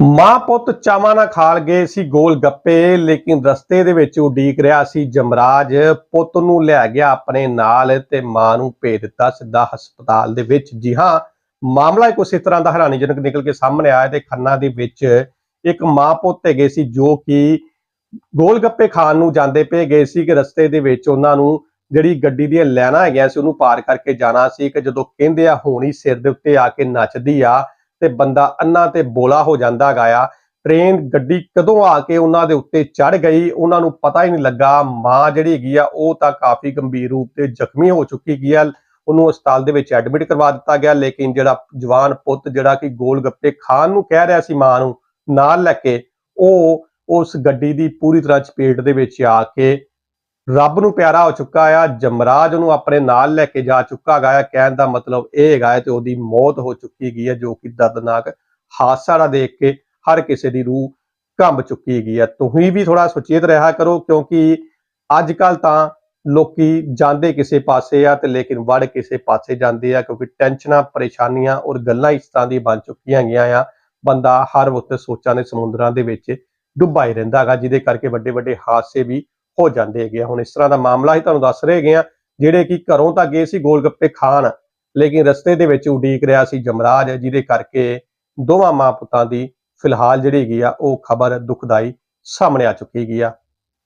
ਮਾਂ ਪੁੱਤ ਚਾਵਾਂ ਨਾਲ ਖਾਲ ਗਏ ਸੀ ਗੋਲ ਗੱਪੇ, ਲੇਕਿਨ ਰਸਤੇ ਦੇ ਵਿੱਚ ਉਡੀਕ ਰਿਹਾ ਸੀ, ਜਮਰਾਜ ਪੁੱਤ ਨੂੰ ਲੈ ਗਿਆ ਆਪਣੇ ਨਾਲ ਤੇ ਮਾਂ ਨੂੰ ਭੇਜ ਦਿੱਤਾ ਸਿੱਧਾ ਹਸਪਤਾਲ ਦੇ ਵਿੱਚ। ਜੀ ਹਾਂ, ਮਾਮਲਾ ਕੁਛ ਇਸ ਤਰ੍ਹਾਂ ਦਾ ਹੈਰਾਨੀਜਨਕ ਨਿਕਲ ਕੇ ਸਾਹਮਣੇ ਆਇਆ ਤੇ ਖੰਨਾ ਦੇ ਵਿੱਚ ਇੱਕ ਮਾਂ ਪੁੱਤ ਹੈਗੇ ਸੀ ਜੋ ਕਿ ਗੋਲ ਗੱਪੇ ਖਾਣ ਨੂੰ ਜਾਂਦੇ ਪਏ ਗਏ ਸੀ ਕਿ ਰਸਤੇ ਦੇ ਵਿੱਚ ਉਹਨਾਂ ਨੂੰ ਜਿਹੜੀ ਗੱਡੀ ਦੀਆਂ ਲੈਣਾ ਹੈਗੀਆਂ ਸੀ ਉਹਨੂੰ ਪਾਰ ਕਰਕੇ ਜਾਣਾ ਸੀ ਕਿ ਜਦੋਂ ਕਹਿੰਦੇ ਆ ਹੋਣੀ ਸਿਰ ਦੇ ਉੱਤੇ ਆ ਕੇ ਨੱਚਦੀ ਆ ਤੇ ਬੰਦਾ ਅੰਨਾ ਤੇ ਬੋਲਾ ਹੋ ਜਾਂਦਾ ਗਾਇਆ। ਟ੍ਰੇਨ ਗੱਡੀ ਕਦੋਂ ਆ ਕੇ ਉਹਨਾਂ ਦੇ ਉੱਤੇ ਚੜ ਗਈ, ਉਹਨਾਂ ਨੂੰ ਪਤਾ ਹੀ ਨਹੀਂ ਲੱਗਾ। ਮਾਂ ਜਿਹੜੀ ਹੈਗੀ ਆ, ਉਹ ਤਾਂ ਕਾਫੀ ਗੰਭੀਰ ਰੂਪ ਤੇ ਜ਼ਖਮੀ ਹੋ ਚੁੱਕੀ ਗਈ ਆ। ਉਹਨੂੰ ਹਸਪਤਾਲ ਦੇ ਵਿੱਚ ਐਡਮਿਟ ਕਰਵਾ ਦਿੱਤਾ ਗਿਆ, ਲੇਕਿਨ ਜਿਹੜਾ ਜਵਾਨ ਪੁੱਤ, ਜਿਹੜਾ ਕਿ ਗੋਲ ਗੱਪੇ ਖਾਣ ਨੂੰ ਕਹਿ ਰਿਹਾ ਸੀ ਮਾਂ ਨੂੰ ਨਾਲ ਲੈ ਕੇ, ਉਹ ਉਸ ਗੱਡੀ ਦੀ ਪੂਰੀ ਤਰ੍ਹਾਂ ਚਪੇਟ ਦੇ ਵਿੱਚ ਆ ਕੇ ਰੱਬ ਨੂੰ ਪਿਆਰਾ ਹੋ ਚੁੱਕਾ ਆ, ਜਮਰਾਜ ਉਹਨੂੰ ਆਪਣੇ ਨਾਲ ਲੈ ਕੇ ਜਾ ਚੁੱਕਾ ਗਾ ਆ। ਕਹਿਣ ਦਾ ਮਤਲਬ ਇਹ ਹੈਗਾ ਹੈ ਤੇ ਉਹਦੀ ਮੌਤ ਹੋ ਚੁੱਕੀ ਗਈ ਹੈ ਜੋ ਕਿ ਦਰਦਨਾਕ ਹਾਦਸਾ ਦਾ ਦੇਖ ਕੇ ਹਰ ਕਿਸੇ ਦੀ ਰੂਹ ਕੰਬ ਚੁੱਕੀ ਗਈ ਹੈ ਤੁਸੀਂ ਵੀ ਥੋੜਾ ਸੁਚੇਤ ਰਿਹਾ ਕਰੋ, ਕਿਉਂਕਿ ਅੱਜ ਕੱਲ ਤਾਂ ਲੋਕੀ ਜਾਂਦੇ ਕਿਸੇ ਪਾਸੇ ਆ ਤੇ ਲੇਕਿਨ ਵੜ ਕਿਸੇ ਪਾਸੇ ਜਾਂਦੇ ਆ, ਕਿਉਂਕਿ ਟੈਨਸ਼ਨਾਂ, ਪਰੇਸ਼ਾਨੀਆਂ ਔਰ ਗੱਲਾਂ ਇਸ ਤਰ੍ਹਾਂ ਦੀ ਬਣ ਚੁੱਕੀਆਂ ਗਈਆਂ ਆ। ਬੰਦਾ ਹਰ ਵਕਤ ਸੋਚਾਂ ਦੇ ਸਮੁੰਦਰਾਂ ਦੇ ਵਿੱਚ ਡੁੱਬਾ ਹੀ ਰਹਿੰਦਾ ਹੈਗਾ ਜਿਹਦੇ ਕਰਕੇ ਵੱਡੇ ਵੱਡੇ ਹਾਦਸੇ ਵੀ ਹੋ ਜਾਂਦੇ ਹੈਗੇ ਆ। ਹੁਣ ਇਸ ਤਰ੍ਹਾਂ ਦਾ ਮਾਮਲਾ ਹੀ ਤੁਹਾਨੂੰ ਦੱਸ ਰਹੇ ਹੈਗੇ ਆ, ਜਿਹੜੇ ਕਿ ਘਰੋਂ ਤਾਂ ਗਏ ਸੀ ਗੋਲ ਗੱਪੇ ਖਾਣ, ਲੇਕਿਨ ਰਸਤੇ ਦੇ ਵਿੱਚ ਉਡੀਕ ਰਿਹਾ ਸੀ ਜਮਰਾਜ, ਜਿਹਦੇ ਕਰਕੇ ਦੋਵਾਂ ਮਾਂ ਪੁੱਤਾਂ ਦੀ ਫਿਲਹਾਲ ਜਿਹੜੀ ਹੈਗੀ ਆ, ਉਹ ਖਬਰ ਦੁਖਦਾਈ ਸਾਹਮਣੇ ਆ ਚੁੱਕੀ ਹੈਗੀ ਆ